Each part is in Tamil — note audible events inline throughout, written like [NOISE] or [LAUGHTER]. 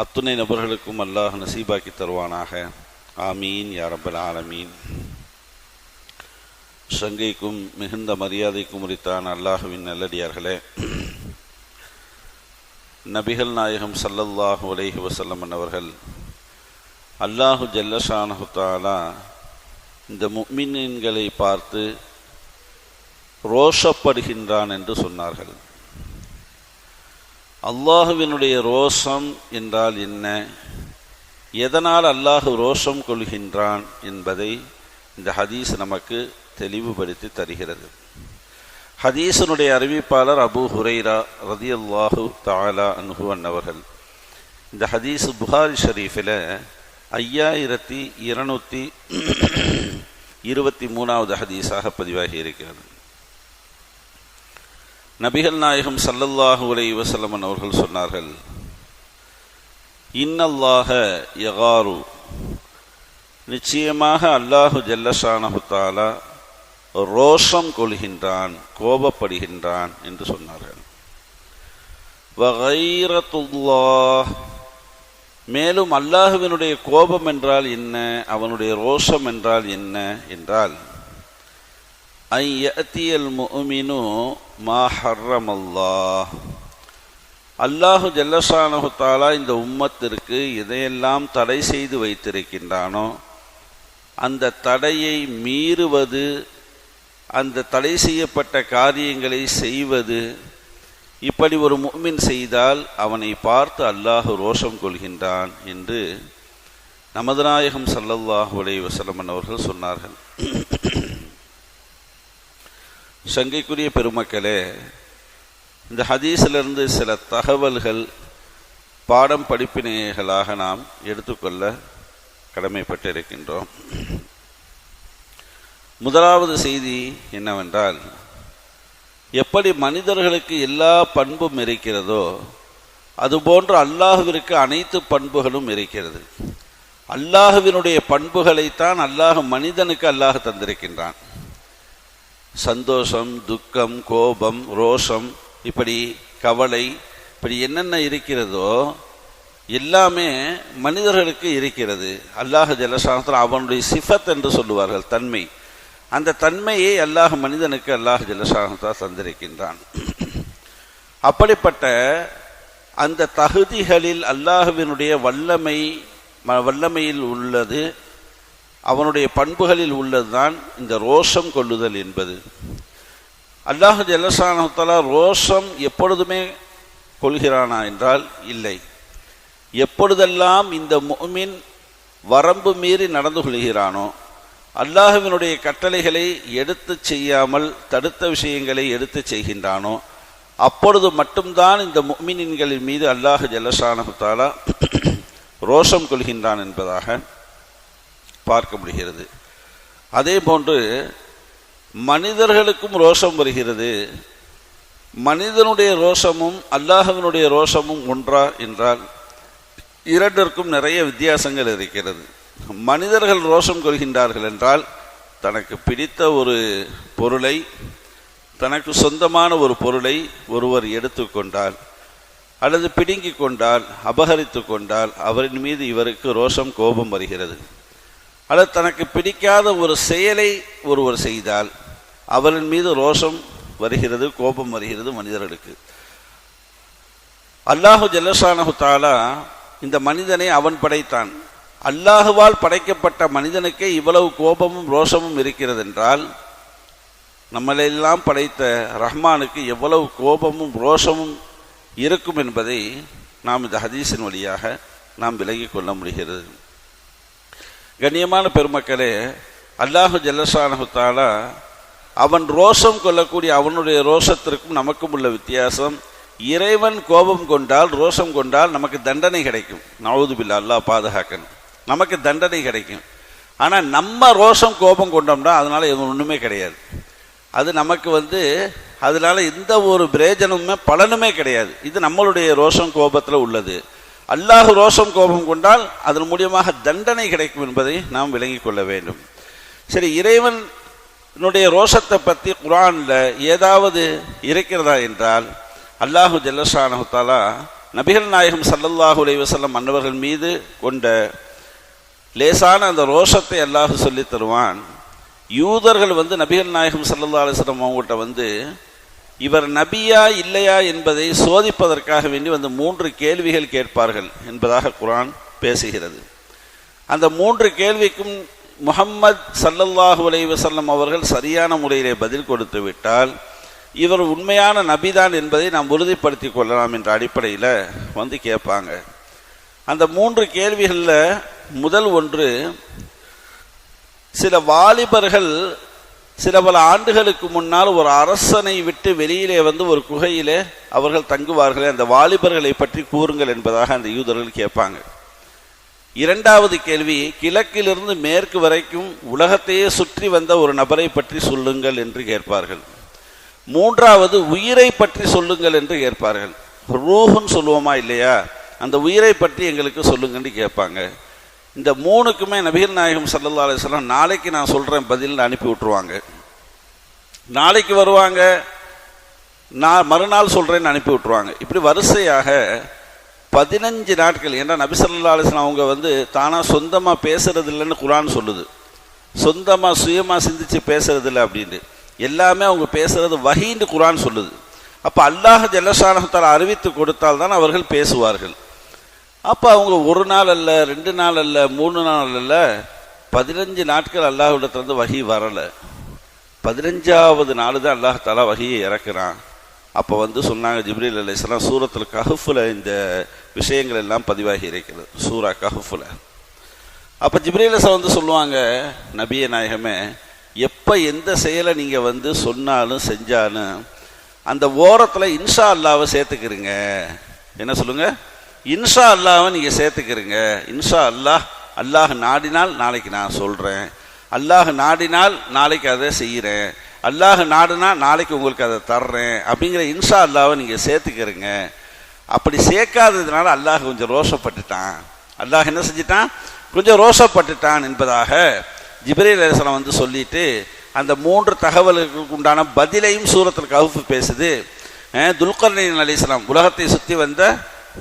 அத்துணை நபர்களுக்கும் அல்லாஹ் நசீபாக்கி தருவானாக. ஆமீன் யாரபல் ஆலமீன். சங்கைக்கும் மிகுந்த மரியாதைக்கும் உரித்தான் அல்லாஹுவின் நல்லடியார்களே. நபிகள் நாயகம் சல்லல்லாஹு அலைஹி வசல்லம் அவர்கள் அல்லாஹு ஜல்லஷானஹு தாலா இந்த முக்மின்களை பார்த்து ரோஷப்படுகின்றான் என்று சொன்னார்கள். அல்லாஹுவினுடைய ரோஷம் என்றால் என்ன? எதனால் அல்லாஹு ரோஷம் கொள்கின்றான் என்பதை இந்த ஹதீஸ் நமக்கு தெளிவுபடுத்தி தருகிறது. ஹதீஸனுடைய அறிவிப்பாளர் அபு ஹுரைரா ரதி அல்லாஹு தாலா அன்ஹுவன் அன்னவர்கள். இந்த ஹதீஸ் புகாரி ஷரீஃபில் ஐயாயிரத்தி இருநூற்றி இருபத்தி மூணாவது ஹதீஸாக பதிவாகி இருக்கிறது. நபிகள் நாயகம் சல்லல்லாஹு உலை வசல்லமன் அவர்கள் சொன்னார்கள் இன்னல்லாக யகாரு. நிச்சயமாக அல்லாஹு ஜெல்லஷானஹுதாலா ரோஷம் கொள்கின்றான் கோபப்படுகின்றான் என்று சொன்னார்கள். வகைரத்துல்லாஹ் மேலும் அல்லாஹுவினுடைய கோபம் என்றால் என்ன? அவனுடைய ரோஷம் என்றால் என்ன? என்றால் ஐயத்தியல் முமினு மா ஹர்ரம் அல்லாஹ் அல்லாஹு ஜல்லஷானஹு தாலா இந்த உம்மத்திற்கு எதையெல்லாம் தடை செய்து வைத்திருக்கின்றானோ அந்த தடையை மீறுவது அந்த தடை செய்யப்பட்ட காரியங்களை செய்வது இப்படி ஒரு முக்மின் செய்தால் அவனை பார்த்து அல்லாஹு ரோஷம் கொள்கின்றான் என்று நமது நாயகம் சல்லல்லாஹு உடைய வசலமன் அவர்கள் சொன்னார்கள். சங்கைக்குரிய பெருமக்களே இந்த ஹதீஸிலிருந்து சில தகவல்கள் பாடம் படிப்பினைகளாக நாம் எடுத்துக்கொள்ள கடமைப்பட்டிருக்கின்றோம். முதலாவது செய்தி என்னவென்றால் எப்படி மனிதர்களுக்கு எல்லா பண்பும் இருக்கிறதோ அதுபோன்று அல்லாஹுவிற்கு அனைத்து பண்புகளும் இருக்கிறது. அல்லாஹுவினுடைய பண்புகளைத்தான் அல்லாஹ் மனிதனுக்கு அல்லாஹ் தந்திருக்கின்றான். சந்தோஷம் துக்கம் கோபம் ரோஷம் இப்படி கவலை இப்படி என்னென்ன இருக்கிறதோ எல்லாமே மனிதர்களுக்கு இருக்கிறது. அல்லாஹ் ஜலசாஸ்திரம் அவனுடைய சிஃபத் என்று சொல்லுவார்கள் தன்மை. அந்த தன்மையை அல்லாஹ் மனிதனுக்கு அல்லாஹ் ஜலசானத்தா தந்திருக்கின்றான். அப்படிப்பட்ட அந்த தகுதிகளில் அல்லாஹுவினுடைய வல்லமை வல்லமையில் உள்ளது. அவனுடைய பண்புகளில் உள்ளதுதான் இந்த ரோஷம் கொள்ளுதல் என்பது. அல்லாஹு ஜல்லசானத்தலா ரோஷம் எப்பொழுதுமே கொள்கிறானா என்றால் இல்லை. எப்பொழுதெல்லாம் இந்த முமின் வரம்பு மீறி நடந்து கொள்கிறானோ அல்லாஹுவினுடைய கட்டளைகளை எடுத்து செய்யாமல் தடுத்த விஷயங்களை எடுத்து செய்கின்றானோ அப்பொழுது மட்டும்தான் இந்த முமினின்களின் மீது அல்லாஹு ஜல்லஷானஹாலா ரோஷம் கொள்கின்றான் என்பதாக பார்க்க முடிகிறது. அதே போன்று மனிதர்களுக்கும் ரோஷம் வருகிறது. மனிதனுடைய ரோஷமும் அல்லாஹவனுடைய ரோஷமும் ஒன்றா என்றால் இரண்டிற்கும் நிறைய வித்தியாசங்கள் இருக்கிறது. மனிதர்கள் ரோஷம் கொள்கின்றார்கள் என்றால் தனக்கு பிடித்த ஒரு பொருளை தனக்கு சொந்தமான ஒரு பொருளை ஒருவர் எடுத்துக்கொண்டால் அல்லது பிடுங்கி கொண்டால் அபகரித்து கொண்டால் அவரின் மீது இவருக்கு ரோஷம் கோபம் வருகிறது. அல்லது தனக்கு பிடிக்காத ஒரு செயலை ஒருவர் செய்தால் அவரின் மீது ரோஷம் வருகிறது கோபம் வருகிறது மனிதர்களுக்கு. அல்லாஹு ஜல்லசானஹு தாலா இந்த மனிதனை அவன் படைத்தான். அல்லாஹுவால் படைக்கப்பட்ட மனிதனுக்கே இவ்வளவு கோபமும் ரோஷமும் இருக்கிறது என்றால் நம்மளெல்லாம் படைத்த ரஹ்மானுக்கு எவ்வளவு கோபமும் ரோஷமும் இருக்கும் என்பதை நாம் இந்த ஹதீஸின் வழியாக நாம் விலகிக் கொள்ள முடிகிறது. கண்ணியமான பெருமக்களே அல்லாஹு ஜல்லஷானஹுத்தாலா அவன் ரோஷம் கொள்ளக்கூடிய அவனுடைய ரோஷத்திற்கும் நமக்கும் உள்ள வித்தியாசம். இறைவன் கோபம் கொண்டால் ரோஷம் கொண்டால் நமக்கு தண்டனை கிடைக்கும். நவதுபில்லா அல்லாஹ் பாதுகாக்கணும். நமக்கு தண்டனை கிடைக்கும். ஆனால் நம்ம ரோஷம் கோபம் கொண்டோம்னா அதனால் எதுவும் ஒன்றுமே கிடையாது. அது நமக்கு வந்து அதனால் எந்த ஒரு பிரயோஜனமுமே பலனுமே கிடையாது. இது நம்மளுடைய ரோஷம் கோபத்தில் உள்ளது. அல்லாஹ் ரோஷம் கோபம் கொண்டால் அதன் மூலியமாக தண்டனை கிடைக்கும் என்பதை நாம் விளங்கிக் கொள்ள வேண்டும். சரி இறைவனுடைய ரோஷத்தை பற்றி குரானில் ஏதாவது இருக்கிறதா என்றால் அல்லாஹு ஜல்லஷானஹாலா நபிகள் நாயகம் சல்லல்லாஹு அலைஹி மன்னவர்கள் மீது கொண்ட லேசான அந்த ரோஷத்தை அல்லாஹு சொல்லி தருவான். யூதர்கள் வந்து நபிகள் நாயகம் சல்லல்லா அலைஹி அவங்ககிட்ட வந்து இவர் நபியா இல்லையா என்பதை சோதிப்பதற்காக வேண்டி வந்து மூன்று கேள்விகள் கேட்பார்கள் என்பதாக குரான் பேசுகிறது. அந்த மூன்று கேள்விக்கும் முகம்மது சல்லல்லாஹு அலைவசல்லம் அவர்கள் சரியான முறையிலே பதில் கொடுத்து விட்டால் இவர் உண்மையான நபிதான் என்பதை நாம் உறுதிப்படுத்திக் கொள்ளலாம் என்ற அடிப்படையில் வந்து கேட்பாங்க. அந்த மூன்று கேள்விகளில் முதல் ஒன்று சில வாலிபர்கள் சில பல ஆண்டுகளுக்கு முன்னால் ஒரு அரசனை விட்டு வெளியிலே வந்து ஒரு குகையிலே அவர்கள் தங்குவார்களே அந்த வாலிபர்களை பற்றி கூறுங்கள் என்பதாக அந்த யூதர்கள் கேட்பாங்க. இரண்டாவது கேள்வி கிழக்கிலிருந்து மேற்கு வரைக்கும் உலகத்தையே சுற்றி வந்த ஒரு நபரை பற்றி சொல்லுங்கள் என்று கேட்பார்கள். மூன்றாவது உயிரை பற்றி சொல்லுங்கள் என்று கேட்பார்கள். ரூஹுன்னு சொல்லுவோமா இல்லையா? அந்த உயிரை பற்றி எங்களுக்கு சொல்லுங்கன்னு கேட்பாங்க. இந்த மூணுக்குமே நபிகள் நாயகம் சல்லா அலிஸ்லாம் நாளைக்கு நான் சொல்கிறேன் பதில் அனுப்பி விட்டுருவாங்க. நாளைக்கு வருவாங்க நான் மறுநாள் சொல்கிறேன்னு அனுப்பி விட்டுருவாங்க. இப்படி வரிசையாக பதினஞ்சு நாட்கள் ஏன்னா நபிசல்லா அலிஸ்லாம் அவங்க வந்து தானாக சொந்தமாக பேசுறது இல்லைன்னு குரான் சொல்லுது. சொந்தமாக சுயமாக சிந்திச்சு பேசுறது இல்லை அப்படின்னு எல்லாமே அவங்க பேசுறது வகின்னு குரான் சொல்லுது. அப்போ அல்லாஹ் ஜல்லஷானத்தால் அறிவித்து கொடுத்தால் தான் அவர்கள் பேசுவார்கள். அப்போ அவங்க ஒரு நாள் அல்ல ரெண்டு நாள் அல்ல மூணு நாள் அல்ல பதினஞ்சு நாட்கள் அல்லாஹிடத்துலேருந்து வகி வரலை. பதினஞ்சாவது நாள் தான் அல்லாஹ் வகையை வகியை இறக்குறான். அப்போ வந்து சொன்னாங்க ஜிப்ரீல் அலைஹிஸ்ஸலாம் சூரத்தில் கஹஃபில் இந்த விஷயங்கள் எல்லாம் பதிவாகி இருக்கிறது. சூரா கஹஃபில். அப்போ ஜிப்ரீல் வந்து சொல்லுவாங்க நபிய நாயகமே எப்போ எந்த செயலை நீங்கள் வந்து சொன்னாலும் செஞ்சாலும் அந்த ஓரத்தில் இன்ஷா அல்லாவை சேர்த்துக்கிறீங்க. என்ன சொல்லுங்கள் இன்ஷா அல்லாவை நீங்கள் சேர்த்துக்கிறீங்க. இன்ஷா அல்லாஹ் அல்லாஹ் நாடினால் நாளைக்கு நான் சொல்கிறேன் அல்லாஹ் நாடினால் நாளைக்கு அதை செய்கிறேன் அல்லாஹ் நாடுனா நாளைக்கு உங்களுக்கு அதை தர்றேன். அப்படிங்கிற இன்ஷா அல்லாவை நீங்கள் சேர்த்துக்கிறீங்க. அப்படி சேர்க்காததுனால அல்லாஹ் கொஞ்சம் ரோஷப்பட்டுட்டான். அல்லாஹ் என்ன செஞ்சிட்டான்? கொஞ்சம் ரோஷப்பட்டுட்டான் என்பதாக ஜிப்ரீல் அலிஸ்லாம் வந்து சொல்லிட்டு அந்த மூன்று தகவல்களுக்கு உண்டான பதிலையும் சூரத்தில் கவுஃபு பேசுது. துல்கர்னைன் அலிஸ்லாம் உலகத்தை சுற்றி வந்த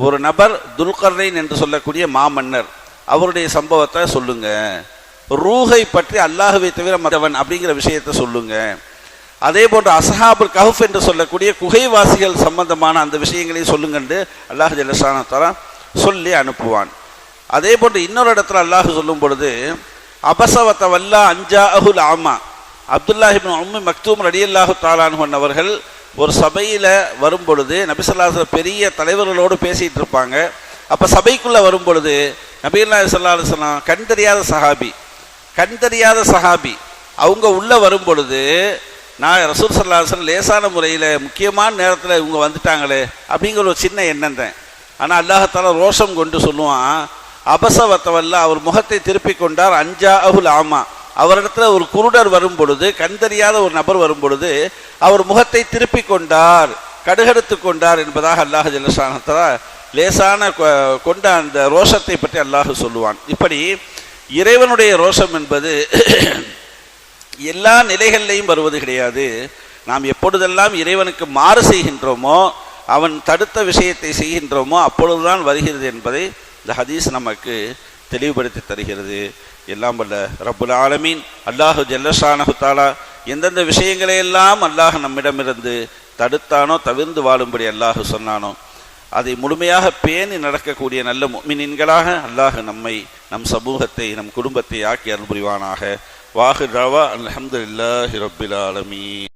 ஒரு நபர் துல்கர்னைன் என்று சொல்லக்கூடிய மாமன்னர் அவருடைய சம்பவத்தை சொல்லுங்க. ரூஹை பற்றி அல்லாஹுவை தவிர மற்றவன் அப்படிங்கிற விஷயத்தை சொல்லுங்க. அதே போன்று அசஹாபுல் கஹப் என்று சொல்லக்கூடிய குகைவாசிகள் சம்பந்தமான அந்த விஷயங்களையும் சொல்லுங்கண்டு அல்லாஹ் ஜல்லஷானத்தாரா சொல்லி அனுப்புவான். அதே போன்று இன்னொரு இடத்துல அல்லாஹ் சொல்லும் பொழுது அபசவத்த வல்லா அஞ்சா அஹுல் ஆமா அப்துல்லாஹிபின் உம்மி மக்தூம் ரடியல்லாஹு தாலான் அவர்கள் ஒரு சபையில் வரும் பொழுது நபிசல்லாஹ் பெரிய தலைவர்களோடு பேசிகிட்டு இருப்பாங்க. அப்போ சபைக்குள்ளே வரும் பொழுது நபில்லா சல்லா அலுவலாம் கண் தெரியாத சஹாபி கண் தெரியாத சஹாபி. அவங்க உள்ளே வரும் பொழுது நான் ரசூல் சல்லாஹன் லேசான முறையில் முக்கியமான நேரத்தில் இவங்க வந்துட்டாங்களே அப்படிங்கிற ஒரு சின்ன எண்ணம் தான் ஆனால் அல்லாஹத்தால ரோஷம் கொண்டு சொல்லுவான் அபசவத்தவல்ல அவர் முகத்தை திருப்பி கொண்டார் அஞ்சா அகுல் ஆமா. அவரிடத்துல ஒரு குருடர் வரும் பொழுது கண் தெரியாத ஒரு நபர் வரும் பொழுது அவர் முகத்தை திருப்பி கொண்டார் கடுகடுத்து கொண்டார் என்பதாக அல்லாஹ் ஜல்லஷானத்தரா லேசான கொண்ட அந்த ரோஷத்தை பற்றி அல்லாஹ் சொல்லுவான். இப்படி இறைவனுடைய ரோஷம் என்பது [CLEARS THROAT] எல்லா நிலைகளிலையும் வருவது கிடையாது. நாம் எப்பொழுதெல்லாம் இறைவனுக்கு மாறு செய்கின்றோமோ அவன் தடுத்த விஷயத்தை செய்கின்றோமோ அப்பொழுதுதான் வருகிறது என்பதை இந்த ஹதீஸ் நமக்கு தெளிவுபடுத்தி தருகிறது. எல்லாம் வல்ல ரப்புல் ஆலமீன். அல்லாஹு ஜல்லஷானஹு தாலா எந்தெந்த விஷயங்களை எல்லாம் அல்லாஹ் நம்மிடமிருந்து தடுத்தானோ தவிர்ந்து வாழும்படி அல்லாஹு சொன்னானோ அதை முழுமையாக பேணி நடக்கக்கூடிய நல்ல மீன்களாக அல்லாஹ் நம்மை நம் சமூகத்தை நம் குடும்பத்தை ஆக்கி அருள் வாஹு ரவா அல்ஹம்துலில்லாஹி ரப்பில் ஆலமீன்.